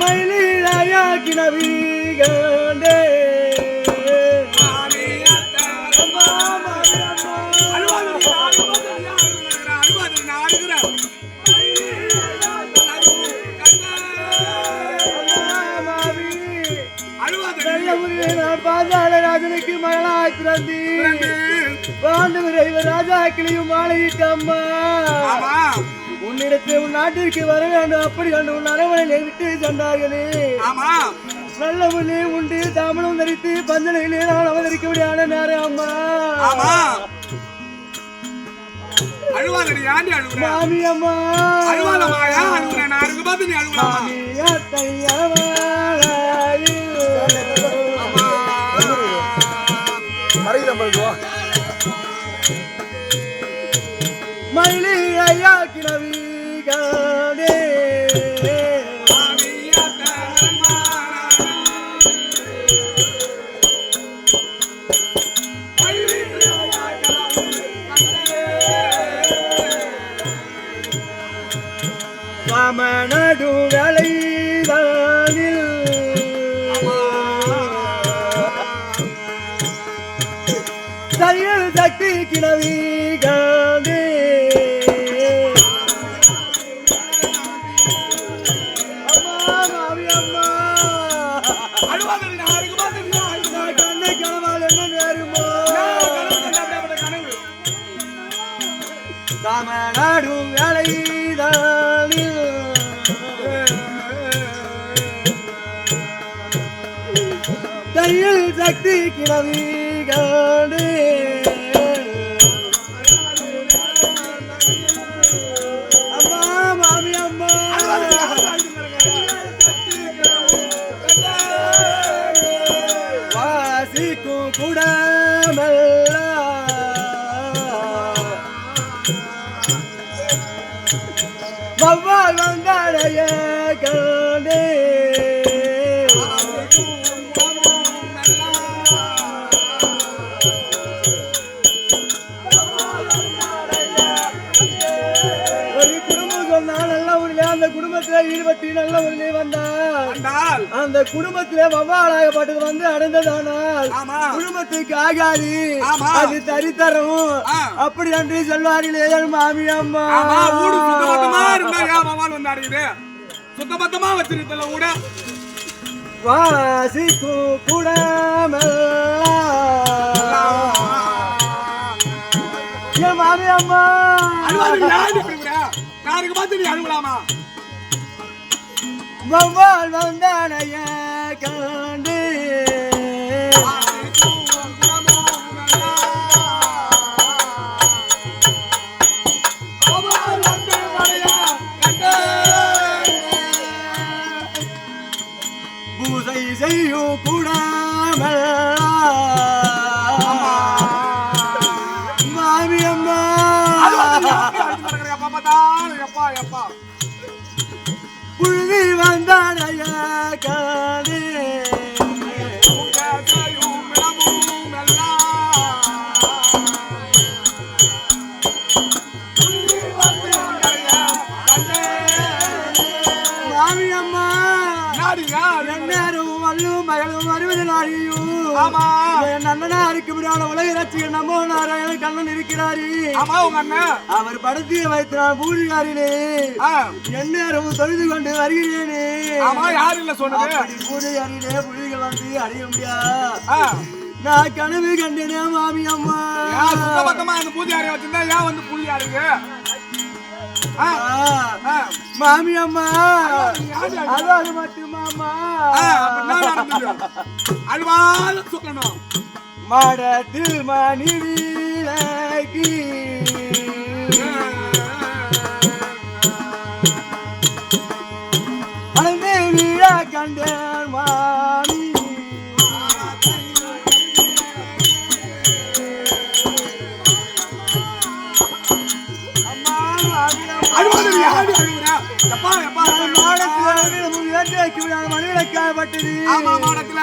மயிலாயாக்கின வீகண்டே. பாஞ்சாலராஜனுக்கு மகளாய் பிறந்தி bond விரைவர் ராஜா கிளியும் மாலையிட்ட அம்மா. உன்னிடத்தில் உன் நாட்டிற்கு வர வேண்டும். அப்படி கண்டு உன் அரவணையை விட்டு சென்றார்களே. நல்ல முன்னே உண்டு தாமலம் தரித்து பஞ்சனையிலே நான் அவதரிக்க முடியாத நேரம் அம்மா. அழுவாதடி ஆண்டி அழுகுற மாமி அம்மா. அழுவாதம்மா ஏன் அழுகுற நான் நீ மாமி அத்தையவாளாயு. மயிலி ஐயா கிணவிகாடே ஆடும் வேலைதானில் தையல் சக்தி கிணவிகாடு அம்மா அந்த குடும்பத்திலே வவ்வாலாகப்பட்டது வந்து அடைந்ததானால். குடும்பத்துக்கு ஆகாது. அது தரித்தரும். அப்படி என்று சொல்வார்களே மாமி அம்மா. சுத்தபத்தமா வச்சிருக்கல ஊட வாசிக்கு குடமெல்லாம். மாமி அம்மா. அழுகுற நான் இருக்கு பார்த்து நீ அழுகலாமா வவ்வால் வந்தானைய கண்டு. பூசை செய்யும் குடமெல்லாம் மாமி அம்மா. புழுதி வந்தானைய கண்டு நாராயண கண்ணன் இருக்கிறாரு. அவர் படத்திய வைத்தான் பூஜைகாரிலே எந்நேரம் தொழுது கொண்டு வருகிறேனே. அப்படி பூஜைகாரிலே புலிகள் வந்து அடைய முடியா நான் கனவு கண்டேனே மாமி அம்மா. ஆ, மாமி அம்மா. அது மட்டுமாமா அழுவாலும் சொல்லணும் மாடத்தில் மணி விளக்கி அழகே வீழா கண்டேன் மாமி. மாடத்தில் மணி விளக்காகப்பட்டது ஆமா மாடத்துல.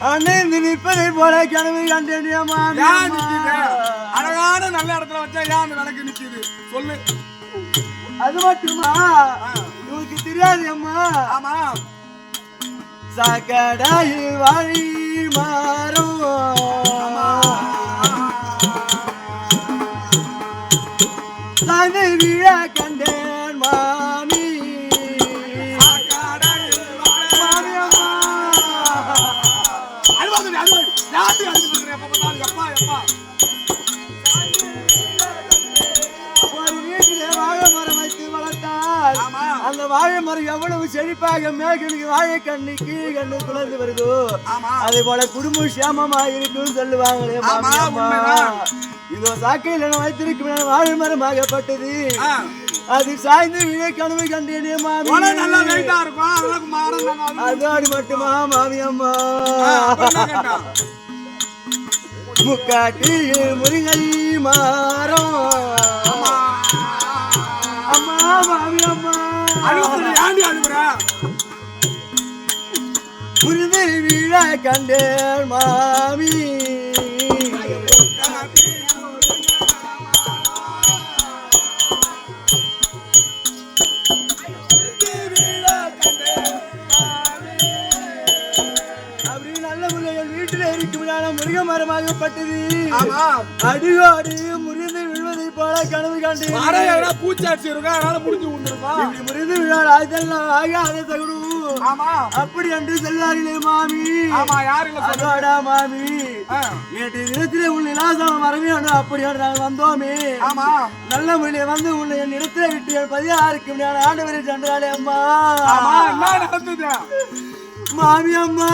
அண்ணன் நிற்பதை போல கனவு கண்டேன் அழகான நல்ல இடத்துல வச்சா ஏன் அந்த விளக்கு நிக்குது. சொல்லு. அது மட்டுமா? உனக்கு தெரியாது அம்மா. ஆமா. சாக்கடையில் வழி மாறும். சாய்ந்து விழ கண்டேன். செழிப்பாக மேகனுக்கு வாழை கண்ணு கீழ் கண்ணு துளர்ந்து வருதோ. அதே போல குடும்பம் சேமமா இருக்குன்னு சொல்லுவாங்களே. இதோ சாக்கையில் வைத்திருக்கும் வாழை மரமாகப்பட்டது அது சாய்ந்து விழ கனவு கண்டேனே மாமி நல்லா வெயிட்டா இருக்கும். அதோடு மட்டுமா மாமி அம்மா ஆ, அப்புறம் என்ன கேட்டா? முக்காட்டி முருங்கை மாறம். அம்மா மாமி அம்மா புரிந்து விழா கண்டே மாமி. வீட்டில் இருக்கும் முருக மரமாகப்பட்டது. அடியோடு கனவு கண்டேன் மரம் எதனா பூச்சாச்சி இருக்கும், அதனால முடிஞ்சு விழுந்திருக்கும். இப்படி முறிந்து விழால் அதெல்லாம் ஆகாத தகுடும் ஆமா. அப்படி என்று செல்வார்களே மாமி. ஆமா யாரு அதோடா மாமி. நேற்று தினத்திலே இலாசம் அப்படி நாங்கள் வந்தோமே. ஆமா. நல்ல முறையில் வந்து உன்னை என் இடத்துல விட்டு என் பதினாறுக்கு நான் ஆண்டவரை சென்றாலே அம்மா. ஆமா என்ன நடந்தது? மாமி அம்மா.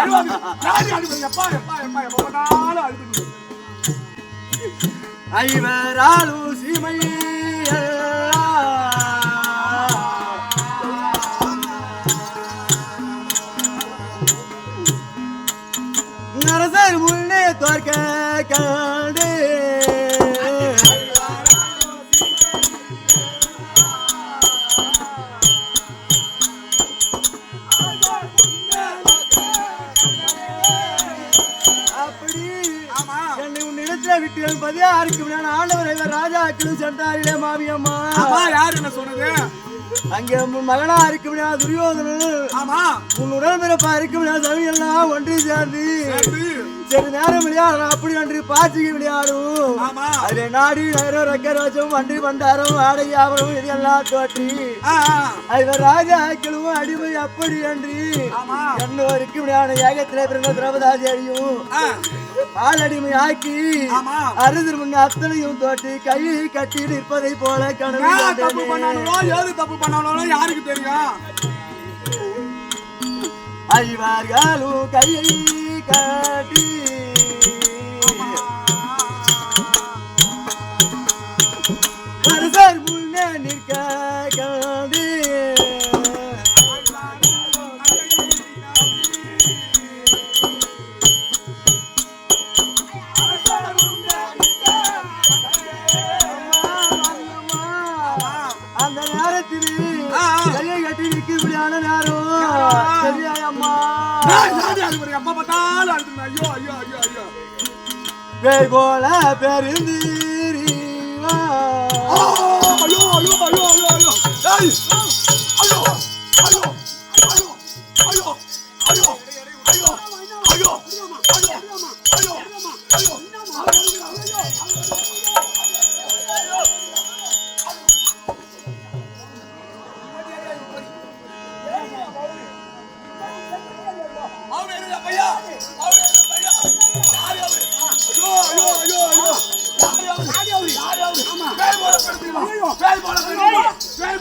அழுவாதடி, யாரு அழுகுறது? எப்பா எப்பா எப்பா எப்ப பார்த்தாலும் ஐவராலு சிமையே ராஜாக்களும் சென்றாரிலே மாமியம்மா. ஆமா யாரு என்ன சொன்னது? அங்கே மகனா இருக்கும் துரியோதனன். ஆமா. உன் உடன்பிறப்பா இருக்கும் சவியெல்லாம் ஒன்று சேர்ந்து. சரி நேரம் விளையாடலாம் அப்படி அன்று பாச்சிக்கு விளையாடும் ஆமா. அதிலே நாடி நகரம் ரக்கரோச்சம் வண்டி பண்டாரம் ஆடை ஆபரம் இதெல்லாம் தோற்றி. ஆ, ஆ, ஐவர் ராஜாக்களும் அடிமை அப்படி அன்று. ஆமா. என்னோருக்கு விளையாட ஏகத்திலே பிறந்த திரௌபதாதியையும் ஆ, ஆளடிமை ஆக்கி ஆமா. அருதிர் முன்ன அத்தனையும் தோட்டி கையை கட்டி நிற்பதை போல கனவு தப்பு. பண்ணானோ ஏது தப்பு பண்ணானோ யாருக்கு தெரியும்? ஐவர்களும் கையை கட்டி. அரசர் முன்னே நிற்க பேய் போல பெருந்தீரிவா ஐயோ ஐயோ ஐயோ ஐயோ ஐயோ ஐயோ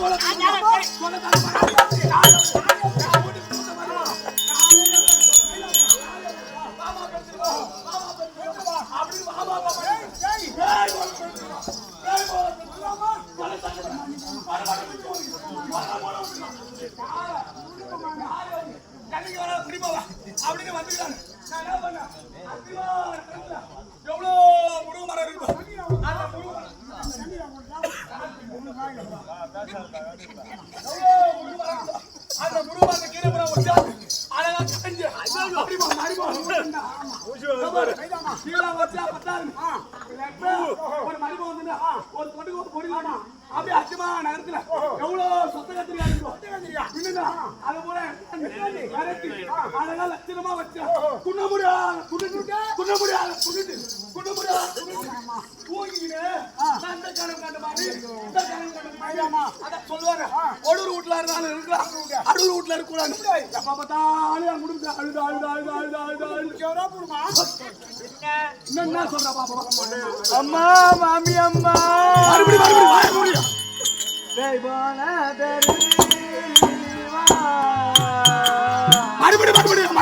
I'm gonna- I'm- அத்திரமா வச்சேன் குண்ண முடியாது குடிட்டு குண்ண முடியாது குடிட்டு குண்ண முடியாது தூங்கிக்கிறேன் அந்த காலம் கண்ட மாதிரி இந்த காலம் கண்ட மாதிரி. அதான் சொல்லுவாரு. ஒடூர் வீட்டுல இருந்தாலும் இருக்கலாம். அடூர் வீட்டுல இருக்கூடாது எப்ப பார்த்தாலும் முடிஞ்சு அழுது அழுது அழுது அழுது அழுது அழுது. எவ்வளோ போடுமா என்ன? சொல்ற பாப்பா? அம்மா மாமி அம்மா. மறுபடியும் மறுபடியும் போன தெரு.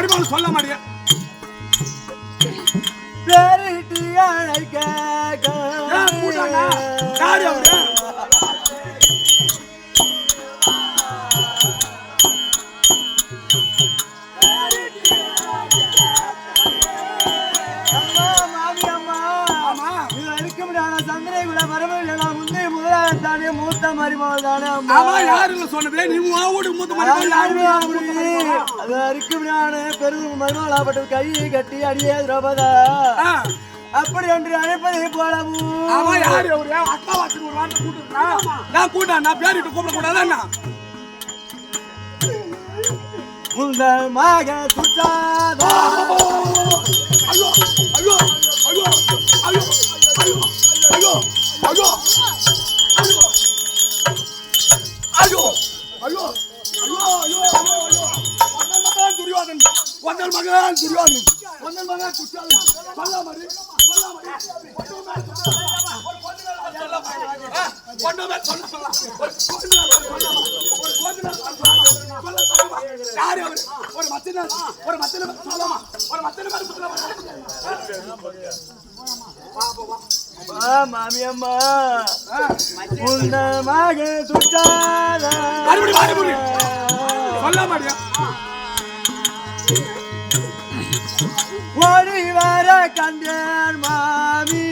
மறுபடியும் சொல்ல மாட்டேன் பேரிட்டு அழைக்க? யாரு அவரு? தானே மூத்த மருமகள் தானே அம்மா. யாருன்னு சொன்னது நீ உன் மூத்த யாருமே மருமகள்? அப்படி அது பெரும் மருமகளாப்பட்ட கையை கட்டி அடியே திரௌபதா. அப்படி என்று அழைப்பதை போலவும். ஆமா யாரு? அவரு அக்கா வாசி ஒரு வார்த்தை கூட்டுறா நான் கூட்டா நான் பேரிட்டு கூப்பிட கூடாதா உங்கள் மக சுற்றாதா? ஐயோ ஐயோ ஐயோ ஐயோ. குற்றாலம் சொல்லாமடி சொல்லாமடி ஒண்ணுமே சொல்ல சொல்ல ஒரு மத்தின ஒரு மத்தின சொல்லாமா ஒரு மத்தின மாதிரி சொல்லாமா ஓடி வர கண்டேன் மாமி.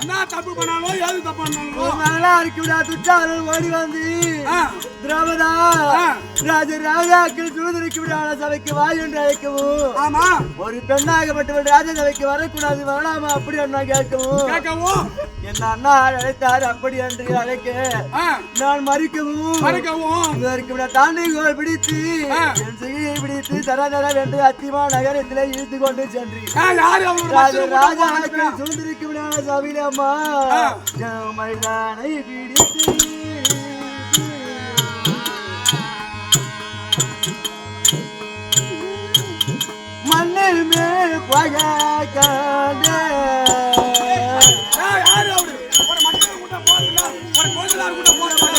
என்ன தப்பு பண்ணாலும் ஏது தப்பு பண்ணாலும். நல்லா இருக்குடா துச்சாரல் ஓடி வந்து. ராஜ ராஜாக்கள் சூதரிக்கு விடாத சபைக்கு வா என்று அழைக்கவும். ஆமா. ஒரு பெண்ணாகப்பட்டவள் ராஜ சபைக்கு வரக்கூடாது வேணாமா அப்படி அண்ணா கேட்கவும். கேட்கவும். என் அண்ணா அழைத்தார் அப்படி என்று அழைக்க. நான் மறிக்கவும். மறைக்கவும். இதற்கு தாண்டிகோல் பிடித்து. என் சிகையை பிடித்து தர தர என்று அத்திமா நகரத்திலே இழுத்து கொண்டு அவரு ராஜ மத்தியில ராஜா போட்டு போட்டு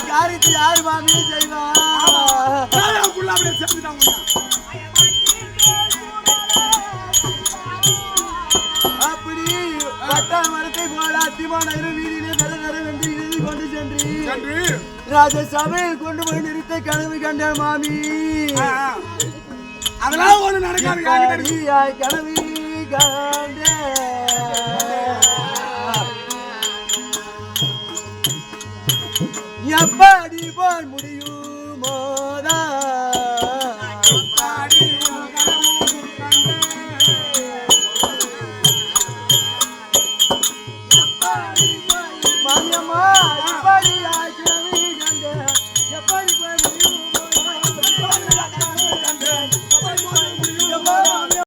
காரியத்தை யாரு மாமி செய்வா அப்படி பட்ட மரத்தை போல அத்திமான வீதியிலே தர தர எழுதி கொண்டு சென்று ராஜ சபையில் கொண்டு போய் நிறுத்த கனவு கண்ட மாமி. அதெல்லாம் ஒண்ணு நடக்காது கனவு எப்படி போல் முடியும்?